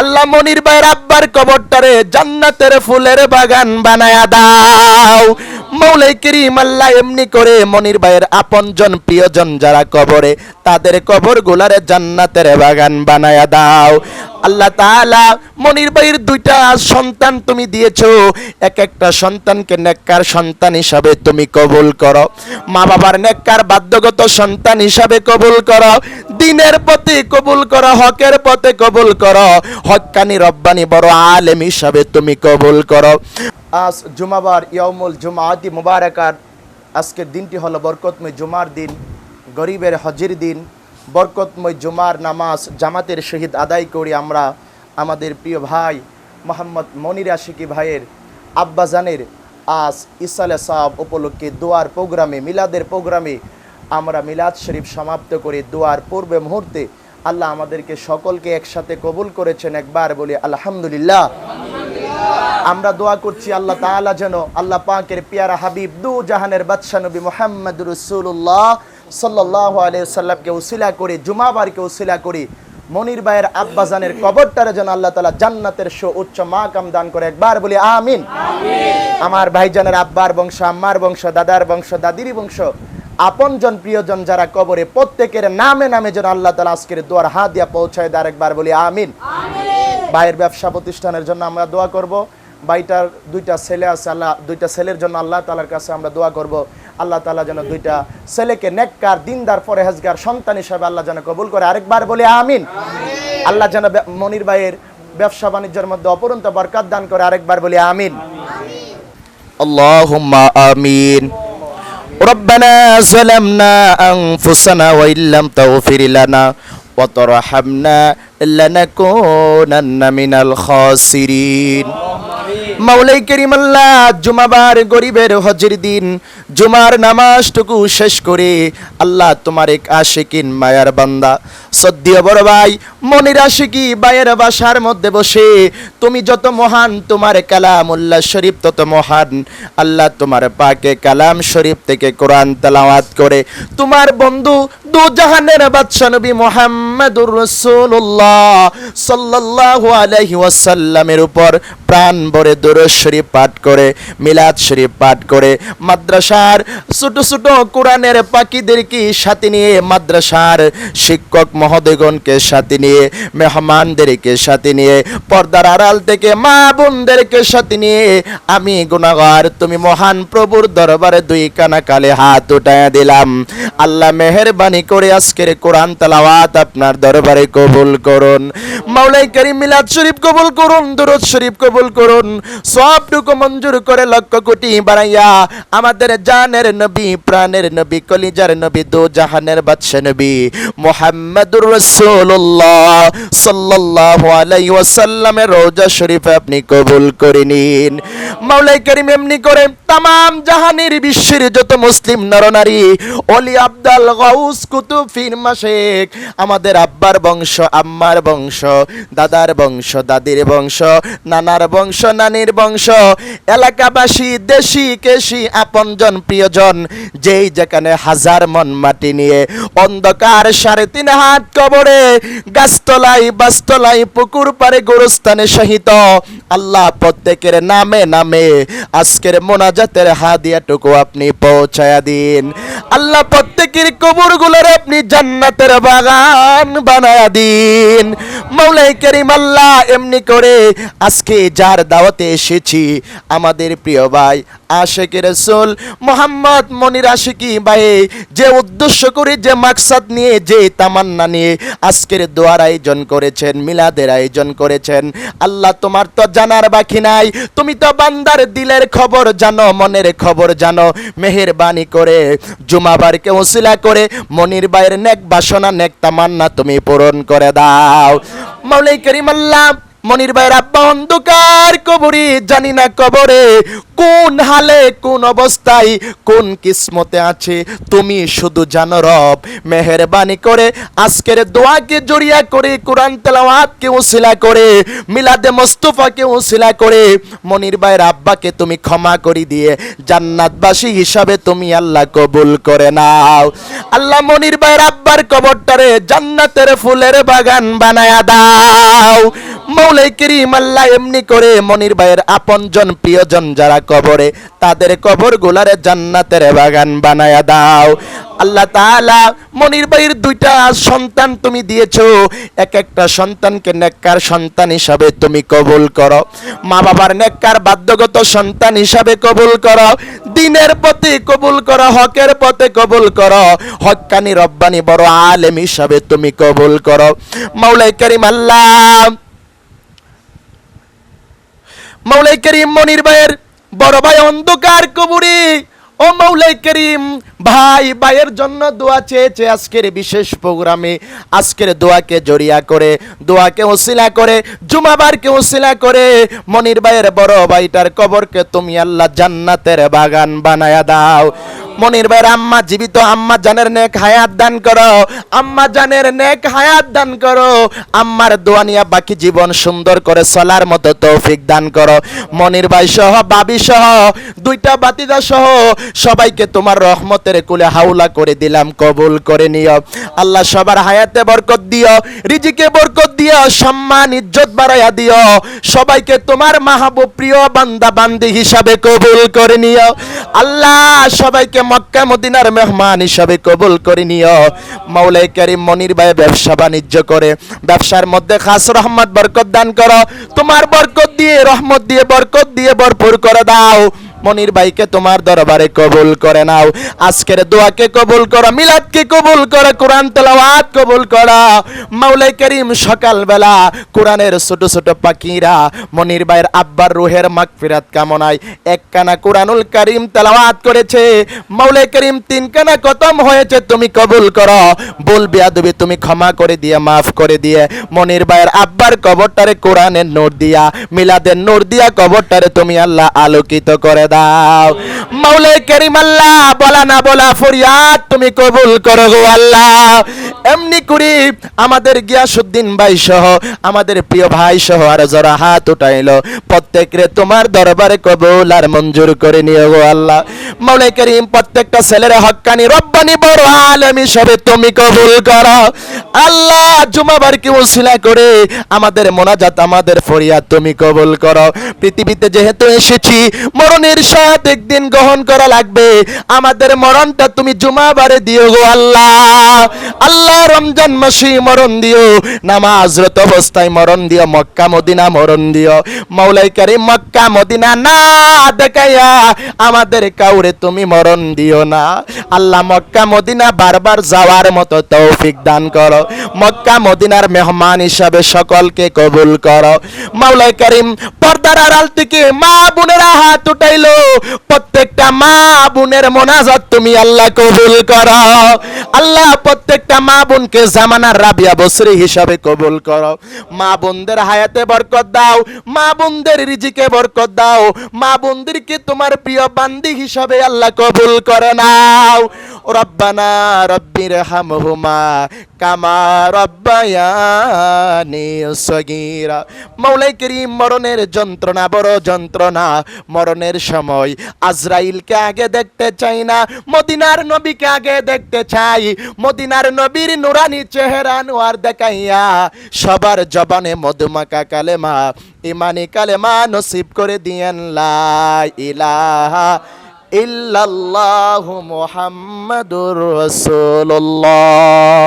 আল্লাহ মনির ভাইয়ের আব্বার কবরটারে জান্নাতের ফুলের বাগান বানায়া দাও। মৌলাই করিম আল্লাহ এমনি করে মনির ভাইয়ের আপনজন, প্রিয়জন যারা কবরে, তাদের কবর গুলারে জান্নাতের বাগান বানায়া দাও। আল্লাহ তাআলা মনির ভাইয়ের দুইটা সন্তান তুমি দিয়েছ। এক একটা সন্তানকে নেককার সন্তান হিসাবে তুমি কবুল করো। মা বাবার নেককার বাধ্যগত সন্তান হিসাবে কবুল করো। দিনের পথে কবুল করো, হকের পথে কবুল করো। হক্কানি রব্বানি বড় আলেম হিসাবে তুমি কবুল করো। আজ জুমাবার ইয়ামুল জুমাআতি মুবারাকার। আজকের দিনটি হলো বরকতময় জুমার দিন, গরিবের হজের দিন। বরকতময় জুমার নামাজ জামাতের শহীদ আদায় করি আমরা আমাদের প্রিয় ভাই মোহাম্মদ মনির আশিকি ভাইয়ের আব্বাজানের। আজ ইসালে সাহাব উপলক্ষে দোয়ার প্রোগ্রামে, মিলাদের প্রোগ্রামে আমরা মিলাদ শরীফ সমাপ্ত করে দোয়ার পূর্বে মুহূর্তে আল্লাহ আমাদেরকে সকলকে একসাথে কবুল করেছেন। একবার বলি, আলহামদুলিল্লাহ। আমরা দোয়া করছি আল্লাহ তাআলা যেন আল্লাহ পাকের পিয়ারা হাবিব দু জাহানের বাদশা নবী মোহাম্মদ রসুল্লাহ সাল্লাহ আলাইসাল্লামকে উসিলা করে জুমাবারকে উসিলা করে। মনির ভাইয়ের আব্বাজানের কবরটারে যেন আল্লাহ তালা জান্নাতের শো উচ্চ মাকাম দান করে একবার বলি আমিন। আমার ভাইজানের আব্বার বংশ আম্মার বংশ দাদার বংশ দাদির বংশ আপনজন প্রিয়জন যারা কবরে প্রত্যেকের নামে নামে যেন আল্লাহ তালা আজকের দোয়ার হাত দিয়া পৌঁছায় দেয় একবার বলি আমিন। ভাইয়ের ব্যবসা প্রতিষ্ঠানের জন্য আমরা দোয়া করব। ভাইটার দুইটা ছেলে আছে আল্লাহ দুইটা ছেলের জন্য আল্লাহ তালার কাছে আমরা দোয়া করব। আল্লাহ তালা যেন দুইটা ছেলেকে নেককার দিনদার ফরেহেজগার সন্তান হিসাবে আল্লাহ যেন কবুল করে আরেকবার বলি আমিন আল্লাহ যেন বে- মনির ভাইয়ের ব্যবসা বাণিজ্যের মধ্যে অপরন্ত বরকাত দান করে আরেকবার বলি আমিন আল্লাহুম্মা আমিন ربنا ظلمنا أنفسنا وإن لم تغفر لنا وترحمنا لنكونن من الخاسرين মাওলাই করিম আল্লাহ জুমাবার গরিবের হজির দিন। জুমার নামাজটুকু শেষ করে আল্লাহ তোমার এক আশেকিন মায়ার বান্দা। সদ্যীয় বড় ভাই, মনির আশিকি বাইয়ের বাসার মধ্যে বসে, তুমি যত মহান, তোমার কালাম উল্লাহ শরীফ তত মহান। আল্লাহ তোমার পাকে কালাম শরীফ থেকে কোরআন তেলাওয়াত করে। তোমার বন্ধু দু জাহানের বাদশা নবী মোহাম্মদুর রাসূলুল্লাহ সাল্লাল্লাহু আলাইহি ওয়াসাল্লামের উপর প্রাণ ভরে দুরূদ শরীফ পাঠ করে, মিলাদ শরীফ পাঠ করে। মাদ্রাসার ছোট ছোট কোরআনের পাখিদেরকে সাথে নিয়ে মাদ্রাসার শিক্ষক মহোদয়গণকে সাথে নিয়ে, মেহমানদেরকে সাথে নিয়ে, পর্দার আড়াল থেকে মা বোনদেরকে সাথে নিয়ে, আমি গুনাগার তুমি মহান প্রভুর দরবারে দুই কানা কালে হাত উঠায়া দিলাম। আল্লাহ মেহেরবানি করে আজকের কোরআন তালাওয়াত আপনার দরবারে কবুল করুন। মাওলাই করিম মিলাদ শরীফ কবুল করুন, দুরুদ শরীফ কবুল করুন, সবটুকু মঞ্জুর করে লক্ষ কোটি বাড়াইয়া, আমাদের জানের নবী, প্রাণের নবী, কলিজার নবী, দো জাহানের বাদশা নবী মুহাম্মাদুর রাসূলুল্লাহ সাল্লাল্লাহু আলাইহি ওয়াসাল্লামের রওজা শরীফে আপনি কবুল করে নিন। মাওলাই করিম এমনি করে তামাম জাহানের বিশ্বের যত মুসলিম নরনারী অলি আব্দাল গাউস কুতুব ফির মাসেক আমাদের আব্বার বংশ, আম্মার বংশ, দাদার বংশ, দাদির বংশ, নানার বংশ, নানির বংশ, এলাকাবাসী, দেশি, কেশি, আপনজন, প্রিয়জন, যেই যেখানে হাজার মন মাটি নিয়ে অন্ধকার সাড়ে তিন হাত কবরে গাছতলাই বাস্তলাই পুকুর পারে গোরস্থানে সহিত। আল্লাহ প্রত্যেকের নামে নামে আজকের মোনাজাতের হাদিয়াটুকু আপনি পৌঁছায়া দিন। আল্লাহ প্রত্যেকের কবরগুলোর আপনি জান্নাতের বাগান বানায়া দিন। মৌলাই করিম আল্লাহ এমনি করে আজকে যার দাওয়াতে এসেছি, আমাদের প্রিয় ভাই আশেক রসুল মোহাম্মদ মনির আশিকি ভাই, যে উদ্দেশ্য করে, যে মাকসাদ নিয়ে, যে তামান্না নিয়ে আজকের দোয়ার আয়োজন করেছেন, মিলাদের আয়োজন করেছেন। আল্লাহ তোমার তো জানার বাকি নাই, তুমি তো বান্দার দিলের খবর জানো, মনের খবর জানো। মেহেরবানি করে, জুমাবারকে ওসিলা করে, মনির ভাইয়ের নেক বাসনা, নেক তামান্না তুমি পূরণ করে দাও। মাওলাই করিম আল্লাহ, মনির ভাইয়ের আব্বা অন্ধকার কবরে, জানি না কবরে কোন হালে কোন অবস্থায় কোন কিসমতে আছে? তুমি শুধু জানো রব, মেহেরবানি করে আজকের দোয়াকে জড়িয়া করে, কোরআন তেলাওয়াতকে উসিলা করে, মিলাদে মোস্তফাকে উসিলা করে, মনির ভাইয়ের আব্বাকে তুমি ক্ষমা করে দিয়ে জান্নাতবাসী হিসাবে তুমি আল্লাহ কবুল করে নাও। আল্লাহ মনির ভাইয়ের আব্বার কবরটারে জান্নাতের ফুলের বাগান বানায়া দাও। মাওলাই করিম আল্লাহ এমনি করে মনির ভাইয়ের আপনজন প্রিয়জন যারা কবরে, তাদের কবর গুলারে জান্নাতের বাগান বানায়া দাও। আল্লাহ তাআলা মনির ভাইয়ের দুইটা সন্তান তুমি দিয়েছ। এক একটা সন্তানকে নেককার সন্তান হিসাবে তুমি কবুল করো। মা বাবার নেককার বাধ্যগত সন্তান হিসাবে কবুল করো। দিনের পথে কবুল করো, হকের পথে কবুল করো। হক্কানি রব্বানি বড় আলেম হিসাবে তুমি কবুল করো। মাওলাই করিম আল্লাহ মাওলাই করিম মনির ভাইয়ের বড় ভাই অন্ধকার কবুরি। ও মৌলাই করিম, ভাই ভাইয়ের জন্য দোয়া চেয়েছে আজকের বিশেষ প্রোগ্রামে। আজকের দোয়াকে জড়িয়া করে, দোয়াকে ওসিলা করে, জুমাবারকে ওসিলা করে। মনির ভাইয়ের বড় ভাইটার কবরকে তুমি আল্লাহ জান্নাতের বাগান বানায়া দাও। মনির ভাইয়ের আম্মা, জীবিত আম্মা জানের নেক হায়াত দান করো। আম্মা জানের নেক হায়াত দান করো। আম্মার দোয়া নিয়ে বাকি জীবন সুন্দর করে চলার মতো তৌফিক দান করো। মনির ভাই সহ, বাবি সহ, দুইটা বাতিদা সহ, সবাইকে তোমার রহমতের কুলে হাউলা করে দিলাম, কবুল করে নিও। আল্লাহ সবার হায়াতে বরকত দিও, রিজিকে বরকত দিও, সম্মান, ইজ্জত বাড়াইয়া দিও। সবাইকে তোমার মাহবুব প্রিয় বান্দা বান্দি হিসাবে কবুল করে নিও। আল্লাহ সবাইকে মক্কা মদিনার মেহমান হিসাবে কবুল করে নিও। মাওলাই করিম মনির ভাই ব্যবসা বাণিজ্য করে। ব্যবসার মধ্যে খাস রহমত, বরকত দান করো। তোমার বরকত দিয়ে, রহমত দিয়ে, বরকত দিয়ে ভরপুর করে দাও। মনির ভাইকে তোমার দরবারে কবুল করে নাও। আজকের দোয়াকে কবুল করো, মিলাদকে কবুল করো, কোরআন তেলাওয়াত কবুল করো। মাওলাই করিম সকালবেলা কোরআনের ছোট ছোট পাখিরা, মনির ভাইয়ের আব্বার রুহের মাগফিরাত কামনায় এক কানা কোরআনুল করিম তেলাওয়াত করেছে। মাওলাই করিম তিন কানা খতম হয়েছে, তুমি কবুল করো। বল বিয়াদবি তুমি ক্ষমা করে দিয়ে, মাফ করে দিয়ে, মনির ভাইয়ের আব্বার কবরটারে কোরআনের নূর দিয়া, মিলাদের নূর দিয়া কবরটারে তুমি আল্লাহ আলোকিত করে দাও। মাওলাই করিম আল্লাহ বলা না বলা ফরিয়াদ তুমি কবুল করো গো আল্লাহ। এমনি করি আমাদের গিয়াসুদ্দিন ভাই সহ, আমাদের প্রিয় ভাই সহ আর যারা হাত উঠাইলো। প্রত্যেকরে তোমার দরবারে কবুল আর মঞ্জুর করে নিও গো আল্লাহ। মাওলাই করিম, প্রত্যেকটা ছেলের হক্কানি, রব্বানি বড় আলেম হিসাবে তুমি কবুল করো। আল্লাহ জুমাবারকে উসিলা করে আমাদের মোনাজাত, আমাদের ফরিয়াদ তুমি কবুল করো। পৃথিবীতে যেহেতু এসেছি, মরণের সাথ একদিন গ্রহণ করা লাগবে। আমাদের মরণটা তুমি জুমাবারে দিও গো আল্লাহ। আল্লাহ রমজান মাসে মরণ দিও, নামাজরত অবস্থায় মরণ দিও, মক্কা, মদিনা মরণ দিও। মাওলাই কারিম মক্কা, মদিনা না দেখাইয়া আমাদের কাউরে তুমি মরণ দিও না। আল্লাহ মক্কা, মদিনা বারবার যাওয়ার মতো তৌফিক দান করো। মক্কা, মদিনার মেহমান হিসাবে সকলকে কবুল করো। মাওলাই করিম পর্দার আড়াল থেকে মা বোনেরা হাত উঠাইলো। প্রত্যেকটা মা বোনের মোনাজাত তুমি আল্লাহ কবুল করো। আল্লাহ প্রত্যেকটা মা বোনকে জামানার রাবিয়া বসরি হিসাবে কবুল করো। মা বোনদের হায়াতে বরকত দাও। মা বোনদের রিজিকে বরকত দাও। মা বোনদেরকে তোমার প্রিয় বান্দি হিসাবে আল্লাহ কবুল করে নাও? রব্বানা রব্বির হামহুমা কামা রব্বায়ানি সগীরা। মাওলাই করিম মরণের যন্ত্রণা বড় যন্ত্রণা। মরণের সময় আজরাইলকে আগে দেখতে চাই না। মদিনার নবীকে আগে দেখতে চাই। মদিনার নবীর নুরানি চেহারা নোয়ার দেখাইয়া, সবার জবানে মধুমাকা কালেমা, ইমানি কালেমা নসিব করে দিয়েন, লা ইলাহা ইল্লাল্লাহু মুহাম্মাদুর রাসূলুল্লাহ।